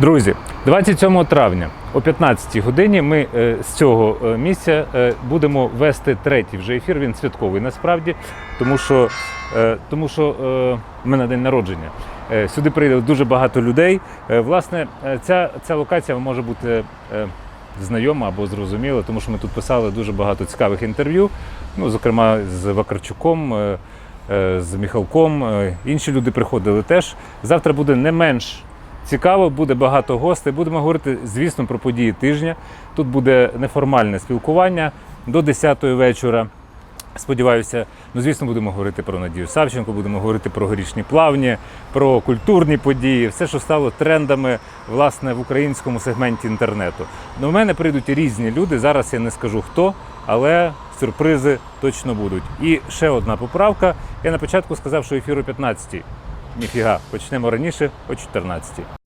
Друзі, 27 травня о 15 годині ми е, з цього е, місця е, будемо вести третій вже ефір. Він святковий насправді, тому що, тому що в мене день народження. Сюди прийде дуже багато людей. Власне, ця, ця локація може бути знайома або зрозуміла, тому що ми тут писали дуже багато цікавих інтерв'ю. Ну, зокрема, з Вакарчуком. З Міхалком, інші люди приходили теж. Завтра буде не менш Цікаво, буде багато гостей. Будемо говорити, звісно, про події тижня. Тут буде неформальне спілкування до 10-ї вечора. Сподіваюся, ну звісно, будемо говорити про Надію Савченко, будемо говорити про горішні плавні, про культурні події, все, що стало трендами власне в українському сегменті інтернету. До мене прийдуть різні люди. Зараз я не скажу хто, але сюрпризи точно будуть. І ще одна поправка. Я на початку сказав, що ефір о 15-й. Ніфіга, почнемо раніше о 14-й.